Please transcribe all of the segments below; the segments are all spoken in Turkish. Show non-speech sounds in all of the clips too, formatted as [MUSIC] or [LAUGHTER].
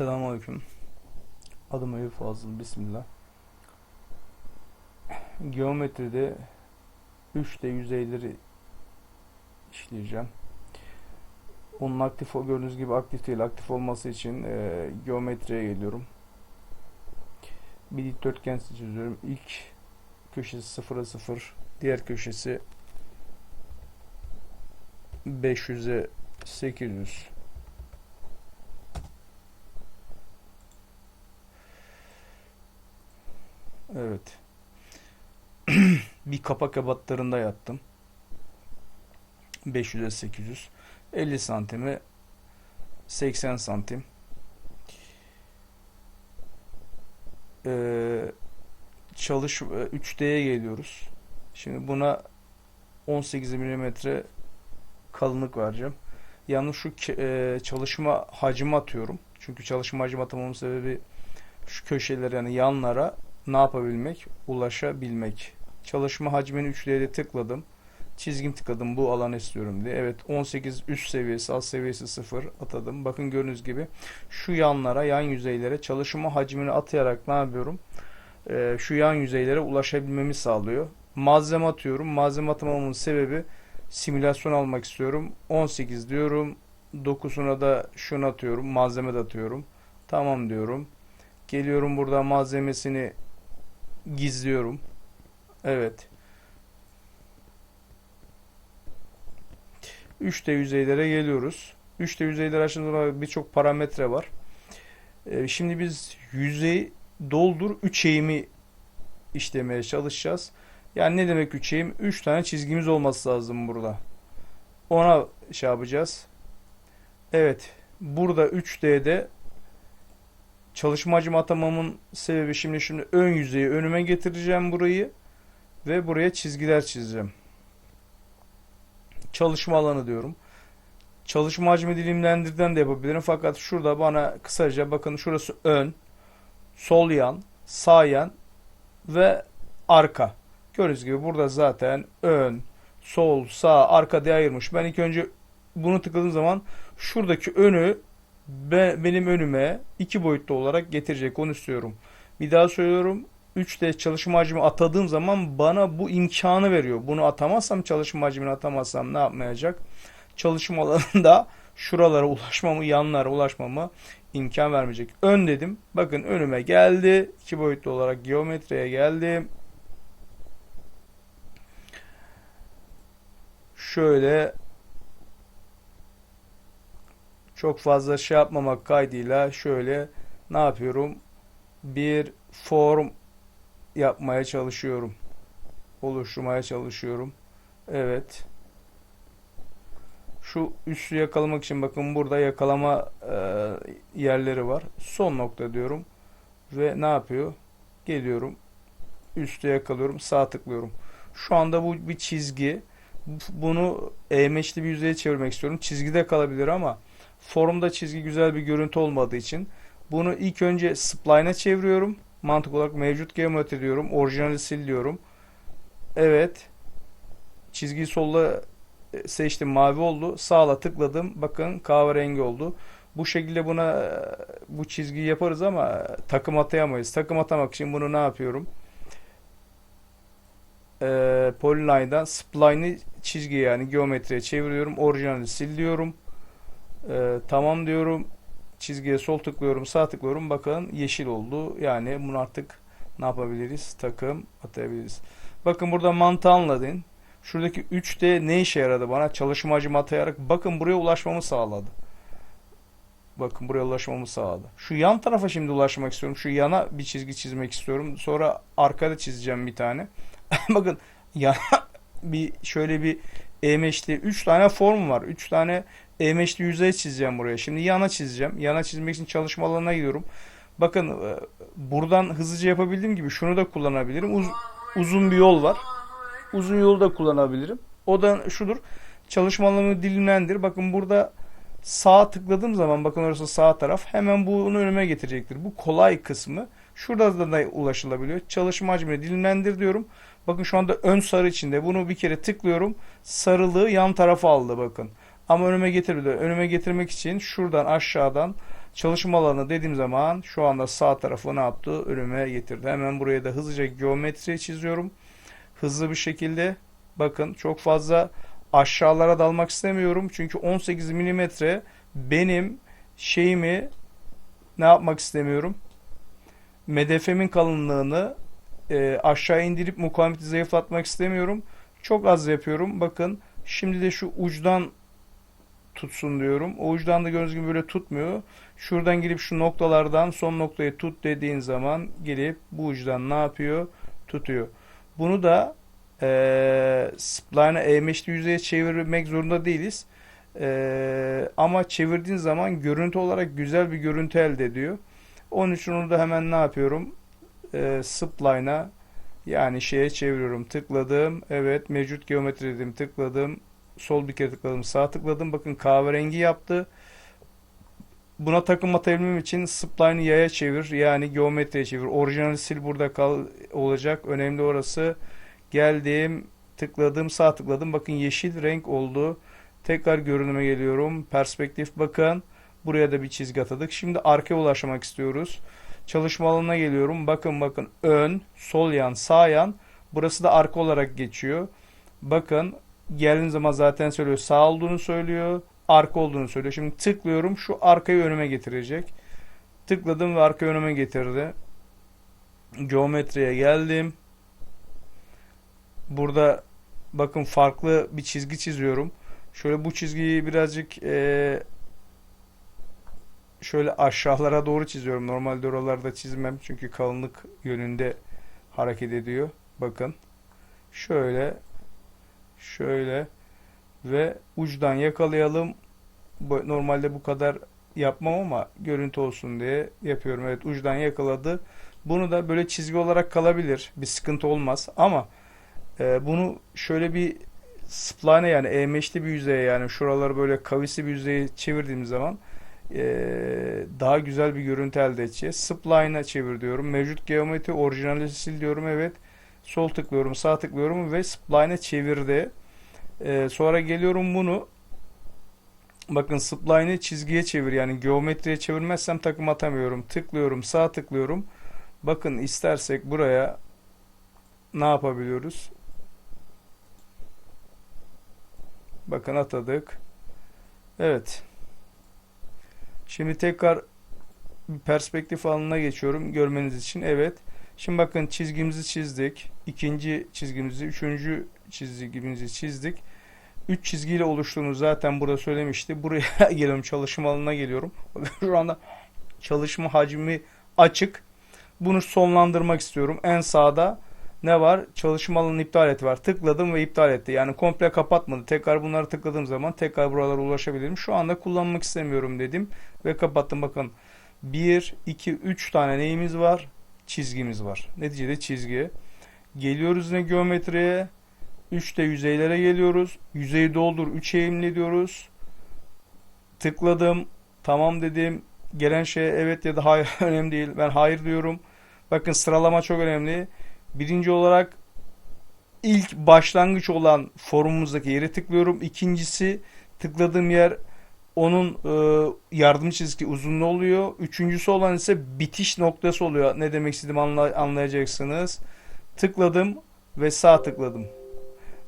Selamünaleyküm. Adım Eyüp Fazıl. Bismillah. Geometride 3D yüzeyleri işleyeceğim. Onun aktif gördüğünüz gibi aktif değil. Aktif olması için e, geometriye geliyorum. Bir dikdörtgen çiziyorum. İlk köşesi 0'a 0. Diğer köşesi 500'e 800. Evet. bir kapak ebatlarında yattım. 500'e 800. 50 santimi 80 santim. Ee, çalış 3D'ye geliyoruz. Şimdi buna 18 milimetre kalınlık vereceğim. Yalnız şu e, çalışma hacmi atıyorum. Çünkü çalışma hacmi atamamın sebebi şu köşelere yani yanlara ne yapabilmek? Ulaşabilmek. Çalışma hacmini 3D'de tıkladım. Çizgim tıkladım bu alanı istiyorum diye. Evet 18 üst seviyesi alt seviyesi 0 atadım. Bakın gördüğünüz gibi şu yanlara yan yüzeylere çalışma hacmini atayarak ne yapıyorum? Ee, şu yan yüzeylere ulaşabilmemi sağlıyor. Malzeme atıyorum. Malzeme atamamın sebebi simülasyon almak istiyorum. 18 diyorum. 9'una da şunu atıyorum. Malzeme de atıyorum. Tamam diyorum. Geliyorum burada malzemesini gizliyorum. Evet. 3D yüzeylere geliyoruz. 3D yüzeyler açısından birçok parametre var. Ee, şimdi biz yüzey doldur 3 eğimi işlemeye çalışacağız. Yani ne demek 3 eğim? 3 tane çizgimiz olması lazım burada. Ona şey yapacağız. Evet. Burada 3D'de çalışma hacmi atamamın sebebi şimdi şimdi ön yüzeyi önüme getireceğim burayı ve buraya çizgiler çizeceğim. Çalışma alanı diyorum. Çalışma hacmi dilimlendirden de yapabilirim. Fakat şurada bana kısaca bakın şurası ön, sol yan, sağ yan ve arka. Gördüğünüz gibi burada zaten ön, sol, sağ, arka diye ayırmış. Ben ilk önce bunu tıkladığım zaman şuradaki önü be- benim önüme iki boyutlu olarak getirecek. Onu istiyorum. Bir daha söylüyorum. 3D çalışma hacmi atadığım zaman bana bu imkanı veriyor. Bunu atamazsam çalışma hacmini atamazsam ne yapmayacak? Çalışma alanında şuralara ulaşmamı, yanlara ulaşmamı imkan vermeyecek. Ön dedim. Bakın önüme geldi. İki boyutlu olarak geometriye geldi. Şöyle çok fazla şey yapmamak kaydıyla şöyle ne yapıyorum? Bir form yapmaya çalışıyorum. Oluşturmaya çalışıyorum. Evet. Şu üssü yakalamak için bakın burada yakalama e, yerleri var. Son nokta diyorum. Ve ne yapıyor? Geliyorum. Üstü yakalıyorum. Sağ tıklıyorum. Şu anda bu bir çizgi. Bunu eğmeçli bir yüzeye çevirmek istiyorum. Çizgide kalabilir ama formda çizgi güzel bir görüntü olmadığı için bunu ilk önce spline'a çeviriyorum. Mantık olarak mevcut geometri diyorum. Orijinali sil diyorum. Evet. Çizgiyi solla e, seçtim. Mavi oldu. Sağla tıkladım. Bakın kahverengi oldu. Bu şekilde buna e, bu çizgiyi yaparız ama takım atayamayız. Takım atamak için bunu ne yapıyorum? Ee, Polyline'dan spline'i çizgiye yani geometriye çeviriyorum. Orijinali sil diyorum. Ee, tamam diyorum. Çizgiye sol tıklıyorum, sağ tıklıyorum. Bakın yeşil oldu. Yani bunu artık ne yapabiliriz? Takım atayabiliriz. Bakın burada mantığı anladın. Şuradaki 3D ne işe yaradı bana? Çalışma hacmi atayarak bakın buraya ulaşmamı sağladı. Bakın buraya ulaşmamı sağladı. Şu yan tarafa şimdi ulaşmak istiyorum. Şu yana bir çizgi çizmek istiyorum. Sonra arkada çizeceğim bir tane. [LAUGHS] Bakın yana bir şöyle bir emeçli 3 tane form var. 3 tane emeçli yüzey çizeceğim buraya. Şimdi yana çizeceğim. Yana çizmek için çalışma alanına gidiyorum. Bakın e, buradan hızlıca yapabildiğim gibi şunu da kullanabilirim. Uz- uzun bir yol var. Uzun yolu da kullanabilirim. O da şudur. Çalışma alanını dilimlendir. Bakın burada sağ tıkladığım zaman bakın orası sağ taraf hemen bunu önüme getirecektir. Bu kolay kısmı. Şurada da ulaşılabiliyor. Çalışma hacmini dilimlendir diyorum. Bakın şu anda ön sarı içinde. Bunu bir kere tıklıyorum. Sarılığı yan tarafa aldı bakın. Ama önüme getirdi. Önüme getirmek için şuradan aşağıdan Çalışma alanı dediğim zaman şu anda sağ tarafı ne yaptı? Önüme getirdi. Hemen buraya da hızlıca geometri çiziyorum. Hızlı bir şekilde bakın çok fazla aşağılara dalmak istemiyorum. Çünkü 18 milimetre benim şeyimi ne yapmak istemiyorum? Medefemin kalınlığını e, aşağı indirip mukavemeti zayıflatmak istemiyorum. Çok az yapıyorum. Bakın şimdi de şu uçtan tutsun diyorum. O uçtan da gördüğünüz gibi böyle tutmuyor. Şuradan gelip şu noktalardan son noktayı tut dediğin zaman gelip bu uçtan ne yapıyor? Tutuyor. Bunu da e, spline'ı eğmeşli yüzeye çevirmek zorunda değiliz. E, ama çevirdiğin zaman görüntü olarak güzel bir görüntü elde ediyor. Onun için onu da hemen ne yapıyorum? E, spline'a yani şeye çeviriyorum. Tıkladım. Evet mevcut geometri dedim. Tıkladım. Sol bir kere tıkladım. Sağ tıkladım. Bakın kahverengi yaptı. Buna takım atabilmem için spline'ı yaya çevir. Yani geometriye çevir. Orijinali sil burada kal olacak. Önemli orası. Geldim. Tıkladım. Sağ tıkladım. Bakın yeşil renk oldu. Tekrar görünüme geliyorum. Perspektif bakın. Buraya da bir çizgi atadık. Şimdi arkaya ulaşmak istiyoruz. Çalışma alanına geliyorum. Bakın bakın ön, sol yan, sağ yan. Burası da arka olarak geçiyor. Bakın geldiğim zaman zaten söylüyor. Sağ olduğunu söylüyor. Arka olduğunu söylüyor. Şimdi tıklıyorum. Şu arkayı önüme getirecek. Tıkladım ve arka önüme getirdi. Geometriye geldim. Burada bakın farklı bir çizgi çiziyorum. Şöyle bu çizgiyi birazcık e, şöyle aşağılara doğru çiziyorum. Normalde oralarda çizmem çünkü kalınlık yönünde hareket ediyor. Bakın. Şöyle şöyle ve uçtan yakalayalım. Normalde bu kadar yapmam ama görüntü olsun diye yapıyorum. Evet uçtan yakaladı. Bunu da böyle çizgi olarak kalabilir. Bir sıkıntı olmaz ama e, bunu şöyle bir splane yani eğmeşli bir yüzeye yani şuraları böyle kavisli bir yüzeye çevirdiğim zaman e, daha güzel bir görüntü elde edeceğiz. Spline'a çevir diyorum. Mevcut geometri orijinali sil diyorum. Evet. Sol tıklıyorum, sağ tıklıyorum ve spline'a çevirdi. E, sonra geliyorum bunu bakın spline'ı çizgiye çevir yani geometriye çevirmezsem takım atamıyorum. Tıklıyorum, sağ tıklıyorum. Bakın istersek buraya ne yapabiliyoruz? Bakın atadık. Evet. Şimdi tekrar perspektif alanına geçiyorum görmeniz için. Evet. Şimdi bakın çizgimizi çizdik. İkinci çizgimizi, üçüncü çizgimizi çizdik. Üç çizgiyle oluştuğunu zaten burada söylemişti. Buraya [LAUGHS] geliyorum çalışma alanına geliyorum. [LAUGHS] Şu anda çalışma hacmi açık. Bunu sonlandırmak istiyorum. En sağda ne var? Çalışma alanını iptal et var. Tıkladım ve iptal etti. Yani komple kapatmadı. Tekrar bunları tıkladığım zaman tekrar buralara ulaşabilirim. Şu anda kullanmak istemiyorum dedim ve kapattım. Bakın 1, 2, 3 tane neyimiz var? Çizgimiz var. Neticede çizgi. Geliyoruz ne geometriye? 3'te yüzeylere geliyoruz. Yüzeyi doldur 3 eğimli diyoruz. Tıkladım. Tamam dedim. Gelen şeye evet ya da hayır [LAUGHS] önemli değil. Ben hayır diyorum. Bakın sıralama çok önemli. Birinci olarak ilk başlangıç olan forumumuzdaki yere tıklıyorum. İkincisi tıkladığım yer onun e, yardım çizgi uzunluğu oluyor. Üçüncüsü olan ise bitiş noktası oluyor. Ne demek istediğimi anla- anlayacaksınız. Tıkladım ve sağ tıkladım.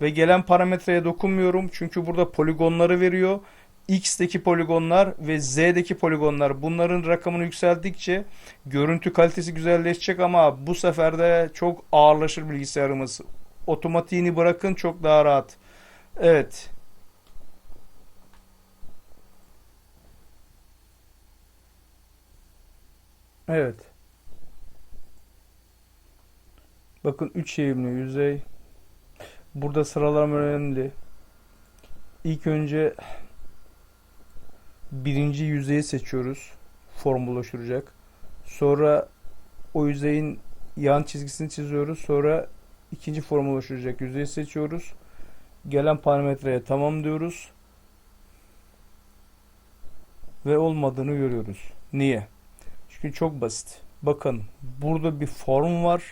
Ve gelen parametreye dokunmuyorum. Çünkü burada poligonları veriyor. X'teki poligonlar ve Z'deki poligonlar bunların rakamını yükseldikçe görüntü kalitesi güzelleşecek ama bu sefer de çok ağırlaşır bilgisayarımız. Otomatiğini bırakın çok daha rahat. Evet. Evet. Bakın 3 eğimli yüzey. Burada sıralama önemli. İlk önce birinci yüzeyi seçiyoruz. Form oluşturacak. Sonra o yüzeyin yan çizgisini çiziyoruz. Sonra ikinci form oluşturacak yüzeyi seçiyoruz. Gelen parametreye tamam diyoruz. Ve olmadığını görüyoruz. Niye? Çünkü çok basit. Bakın burada bir form var.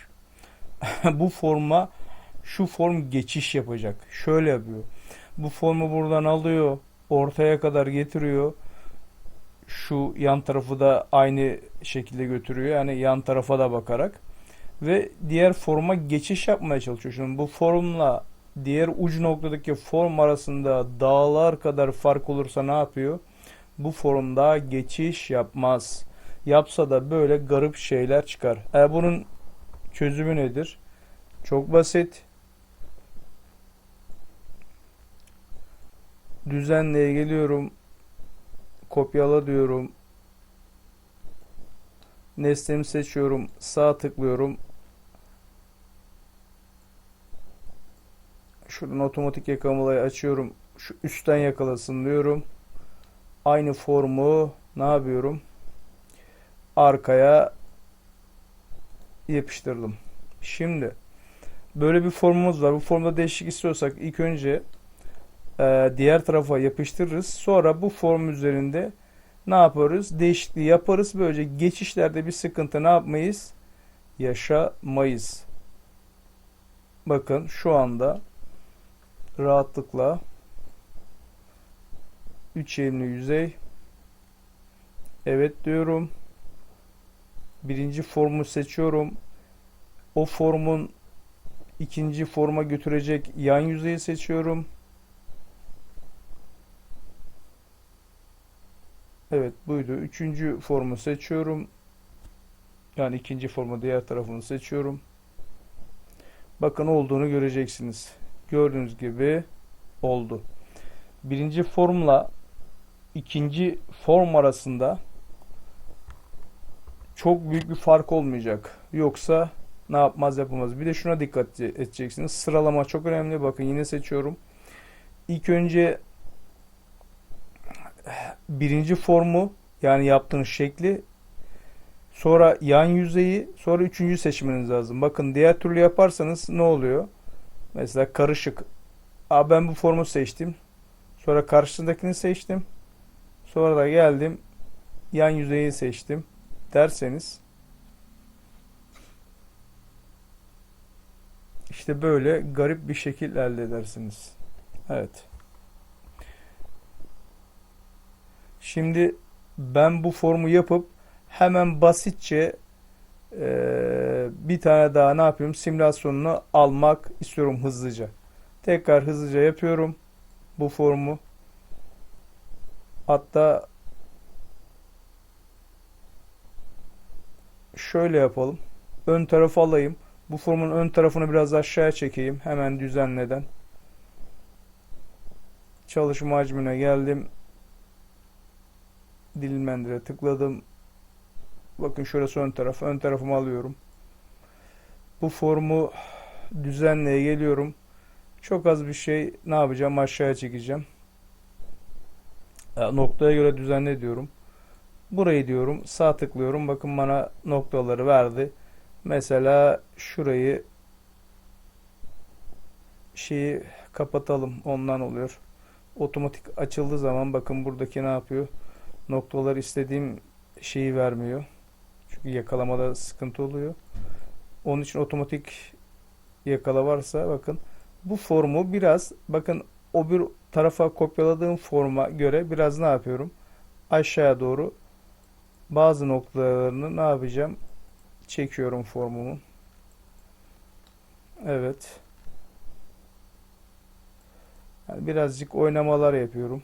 [LAUGHS] Bu forma şu form geçiş yapacak. Şöyle yapıyor. Bu formu buradan alıyor. Ortaya kadar getiriyor. şu yan tarafı da aynı şekilde götürüyor. Yani yan tarafa da bakarak ve diğer forma geçiş yapmaya çalışıyor. Şimdi bu formla diğer uç noktadaki form arasında dağlar kadar fark olursa ne yapıyor? Bu formda geçiş yapmaz. Yapsa da böyle garip şeyler çıkar. E bunun çözümü nedir? Çok basit. Düzenleye geliyorum. Kopyala diyorum. Nesnemi seçiyorum. Sağ tıklıyorum. Şuradan otomatik yakalamayı açıyorum. Şu üstten yakalasın diyorum. Aynı formu ne yapıyorum? Arkaya yapıştırdım. Şimdi böyle bir formumuz var. Bu formda değişik istiyorsak ilk önce e, diğer tarafa yapıştırırız. Sonra bu form üzerinde ne yaparız? Değişikliği yaparız. Böylece geçişlerde bir sıkıntı ne yapmayız? Yaşamayız. Bakın şu anda rahatlıkla 3 eğimli yüzey evet diyorum. Birinci formu seçiyorum. O formun ikinci forma götürecek yan yüzeyi seçiyorum. Evet buydu. Üçüncü formu seçiyorum. Yani ikinci formu diğer tarafını seçiyorum. Bakın olduğunu göreceksiniz. Gördüğünüz gibi oldu. Birinci formla ikinci form arasında çok büyük bir fark olmayacak. Yoksa ne yapmaz yapamaz. Bir de şuna dikkat edeceksiniz. Sıralama çok önemli. Bakın yine seçiyorum. İlk önce birinci formu yani yaptığınız şekli sonra yan yüzeyi sonra üçüncü seçmeniz lazım. Bakın diğer türlü yaparsanız ne oluyor? Mesela karışık. Aa, ben bu formu seçtim. Sonra karşısındakini seçtim. Sonra da geldim yan yüzeyi seçtim derseniz işte böyle garip bir şekil elde edersiniz. Evet. Şimdi ben bu formu yapıp hemen basitçe e, bir tane daha ne yapıyorum? Simülasyonunu almak istiyorum hızlıca. Tekrar hızlıca yapıyorum bu formu. Hatta şöyle yapalım. Ön tarafı alayım. Bu formun ön tarafını biraz aşağıya çekeyim. Hemen düzenleden. Çalışma hacmine geldim. Dilimlendire tıkladım. Bakın şurası ön taraf. Ön tarafımı alıyorum. Bu formu düzenleye geliyorum. Çok az bir şey ne yapacağım? Aşağıya çekeceğim. Noktaya göre düzenle diyorum. Burayı diyorum. Sağ tıklıyorum. Bakın bana noktaları verdi. Mesela şurayı şeyi kapatalım. Ondan oluyor. Otomatik açıldığı zaman bakın buradaki ne yapıyor? Noktalar istediğim şeyi vermiyor. Çünkü yakalamada sıkıntı oluyor. Onun için otomatik yakala varsa bakın bu formu biraz bakın o bir tarafa kopyaladığım forma göre biraz ne yapıyorum? Aşağıya doğru bazı noktalarını ne yapacağım? Çekiyorum formumu. Evet. Yani birazcık oynamalar yapıyorum.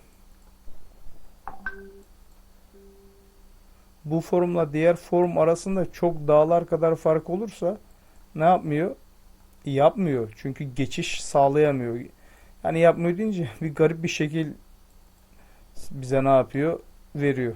Bu formla diğer form arasında çok dağlar kadar fark olursa ne yapmıyor? Yapmıyor. Çünkü geçiş sağlayamıyor. Yani yapmıyor deyince bir garip bir şekil bize ne yapıyor? Veriyor.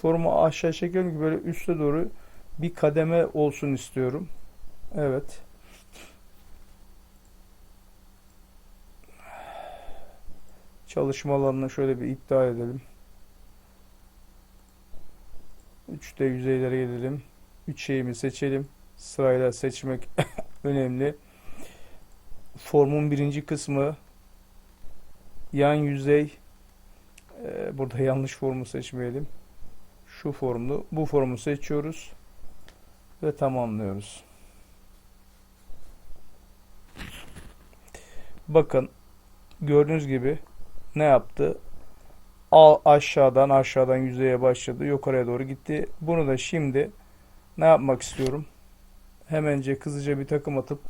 Formu aşağı çekiyorum ki böyle üste doğru bir kademe olsun istiyorum. Evet. Çalışma alanını şöyle bir iptal edelim. 3'te yüzeylere gelelim. 3 şeyimi seçelim. Sırayla seçmek [LAUGHS] önemli. Formun birinci kısmı yan yüzey. Ee, burada yanlış formu seçmeyelim. Şu formlu. Bu formu seçiyoruz. Ve tamamlıyoruz. Bakın gördüğünüz gibi ne yaptı? Al aşağıdan aşağıdan yüzeye başladı. Yukarıya doğru gitti. Bunu da şimdi ne yapmak istiyorum? Hemence hızlıca bir takım atıp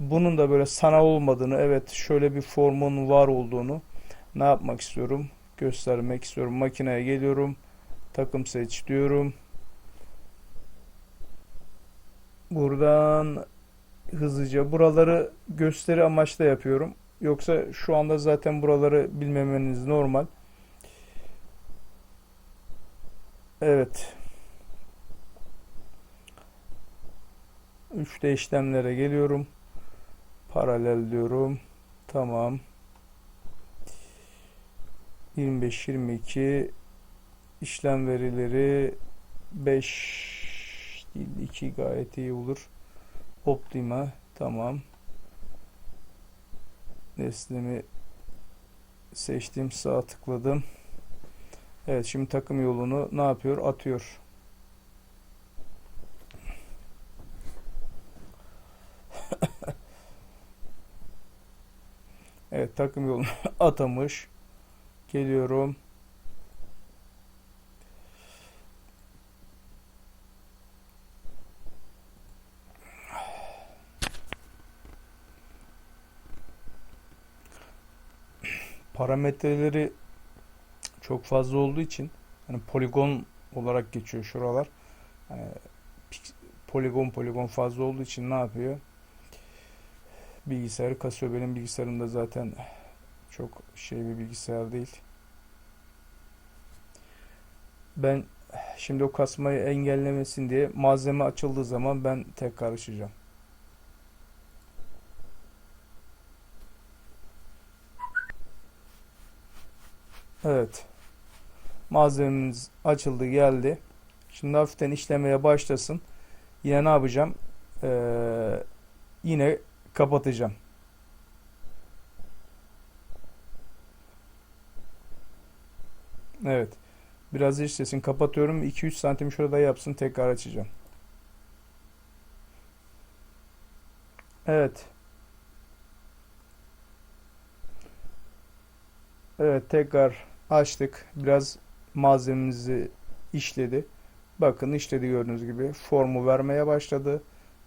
bunun da böyle sanal olmadığını, evet şöyle bir formun var olduğunu ne yapmak istiyorum? Göstermek istiyorum. Makineye geliyorum. Takım seç diyorum. Buradan hızlıca buraları gösteri amaçlı yapıyorum. Yoksa şu anda zaten buraları bilmemeniz normal. Evet. 3'te işlemlere geliyorum. Paralel diyorum. Tamam. 25 22 işlem verileri 5 değil 2 gayet iyi olur. Optima tamam. Nesnemi seçtim sağ tıkladım. Evet şimdi takım yolunu ne yapıyor? Atıyor. [LAUGHS] Evet takım yolunu [LAUGHS] atamış. Geliyorum. Parametreleri çok fazla olduğu için hani poligon olarak geçiyor şuralar. Pik- poligon poligon fazla olduğu için ne yapıyor? Bilgisayarı kasıyor. Benim bilgisayarım da zaten çok şey bir bilgisayar değil. Ben şimdi o kasmayı engellemesin diye malzeme açıldığı zaman ben tekrar açacağım. Evet. Malzememiz açıldı geldi. Şimdi hafiften işlemeye başlasın. Yine ne yapacağım? Ee, yine kapatacağım. Evet. Biraz işlesin. Kapatıyorum. 2-3 santim şurada yapsın. Tekrar açacağım. Evet. Evet tekrar açtık. Biraz malzememizi işledi. Bakın işledi gördüğünüz gibi. Formu vermeye başladı.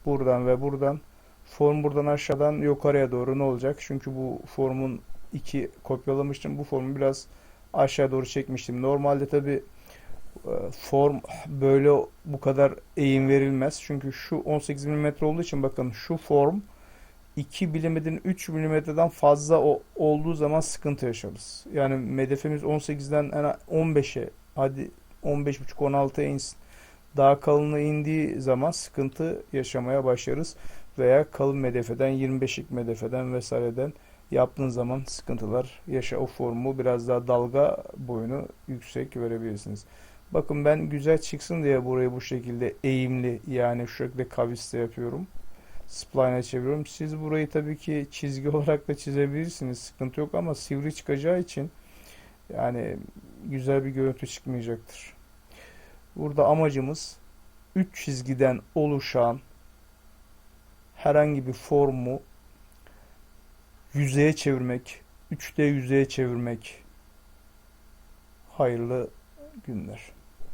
Buradan ve buradan. Form buradan aşağıdan yukarıya doğru ne olacak? Çünkü bu formun iki kopyalamıştım. Bu formu biraz aşağı doğru çekmiştim. Normalde tabi form böyle bu kadar eğim verilmez. Çünkü şu 18 mm olduğu için bakın şu form 2 milimetrenin 3 milimetreden fazla o, olduğu zaman sıkıntı yaşarız. Yani hedefimiz 18'den en 15'e hadi 15.5-16'ya insin. Daha kalınlığı indiği zaman sıkıntı yaşamaya başlarız. Veya kalın medefeden 25'lik medefeden vesaireden yaptığın zaman sıkıntılar yaşa. O formu biraz daha dalga boyunu yüksek verebilirsiniz. Bakın ben güzel çıksın diye burayı bu şekilde eğimli yani şu şekilde kavisle yapıyorum. Spline'e çeviriyorum. Siz burayı tabii ki çizgi [LAUGHS] olarak da çizebilirsiniz. Sıkıntı yok ama sivri çıkacağı için yani güzel bir görüntü çıkmayacaktır. Burada amacımız 3 çizgiden oluşan herhangi bir formu yüzeye çevirmek, 3D yüzeye çevirmek. Hayırlı günler.